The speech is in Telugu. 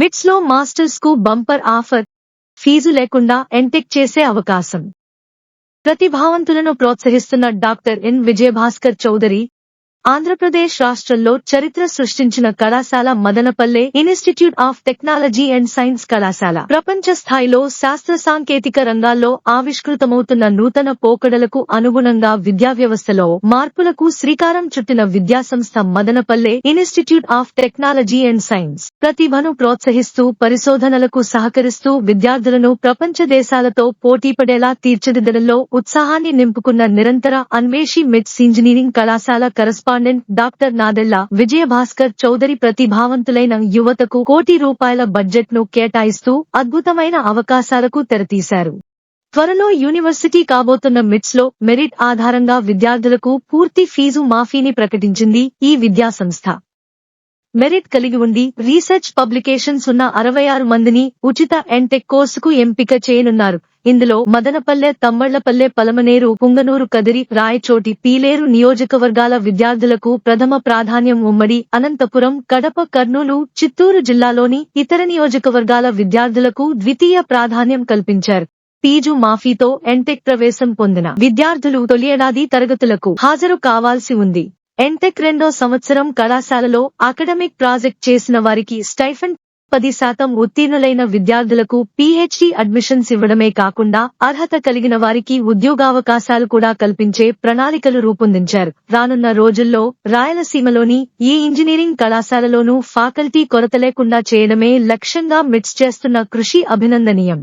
మిట్స్లో మాస్టర్స్కు బంపర్ ఆఫర్ ఫీజు లేకుండా ఎంటెక్ చేసే అవకాశం. ప్రతిభావంతులను ప్రోత్సహిస్తున్న డాక్టర్ ఎన్. విజయభాస్కర్ చౌదరి ఆంధ్రప్రదేశ్ రాష్ట్రంలో చరిత్ర సృష్టించిన కళాశాల Madanapalle institute of technology and science కళాశాల. ప్రపంచ స్థాయిలో శాస్త్ర సాంకేతిక రంగాల్లో ఆవిష్కృతమవుతున్న నూతన పోకడలకు అనుగుణంగా విద్యా వ్యవస్థలో మార్పులకు శ్రీకారం చుట్టిన విద్యాసంస్థ Madanapalle institute of technology and science. ప్రతిభను ప్రోత్సహిస్తూ పరిశోధనలకు సహకరిస్తూ విద్యార్థులను ప్రపంచ దేశాలతో పోటీపడేలా తీర్చిదిద్దడంలో ఉత్సాహాన్ని నింపుకున్న నిరంతర అన్వేషి మిట్స్ ఇంజనీరింగ్ కళాశాల కరెస్పాండెంట్ డాక్టర్ నాదెళ్ళ విజయభాస్కర్ చౌదరి ప్రతిభావంతులైన యువతకు కోటి రూపాయల బడ్జెట్ను కేటాయిస్తూ అద్భుతమైన అవకాశాలకు తెరతీశారు. త్వరలో యూనివర్సిటీ కాబోతున్న మిట్స్లో మెరిట్ ఆధారంగా విద్యార్థులకు పూర్తి ఫీజు మాఫీని ప్రకటించింది ఈ విద్యాసంస్థ. మెరిట్ కలిగి ఉండి రీసెర్చ్ పబ్లికేషన్స్ ఉన్న అరవై ఆరు మందిని ఉచిత ఎంటెక్ కోర్సుకు ఎంపిక చేయనున్నారు. ఇందులో మదనపల్లె తమ్మళ్ళపల్లె పలమనేరు పుంగనూరు కదిరి రాయచోటి పీలేరు నియోజకవర్గాల విద్యార్థులకు ప్రథమ ప్రాధాన్యం ఉమ్మడి అనంతపురం కడప కర్నూలు చిత్తూరు జిల్లాలోని ఇతర నియోజకవర్గాల విద్యార్థులకు ద్వితీయ ప్రాధాన్యం కల్పించారు. ఫీజు మాఫీతో ఎంటెక్ ప్రవేశం పొందిన విద్యార్థులు తొలి ఏడాది తరగతులకు హాజరు కావాల్సి ఉంది. ఎంటెక్ రెండో సంవత్సరం కళాశాలలో అకాడమిక్ ప్రాజెక్ట్ చేసిన వారికి స్టైఫండ్ పది శాతం ఉత్తీర్ణులైన విద్యార్థులకు పీహెచ్డీ అడ్మిషన్స్ ఇవ్వడమే కాకుండా అర్హత కలిగిన వారికి ఉద్యోగావకాశాలు కూడా కల్పించే ప్రణాళికలు రూపొందించారు. రానున్న రోజుల్లో రాయలసీమలోని ఈ ఇంజనీరింగ్ కళాశాలలోనూ ఫ్యాకల్టీ కొరత లేకుండా చేయడమే లక్ష్యంగా మిట్స్ చేస్తున్న కృషి అభినందనీయం.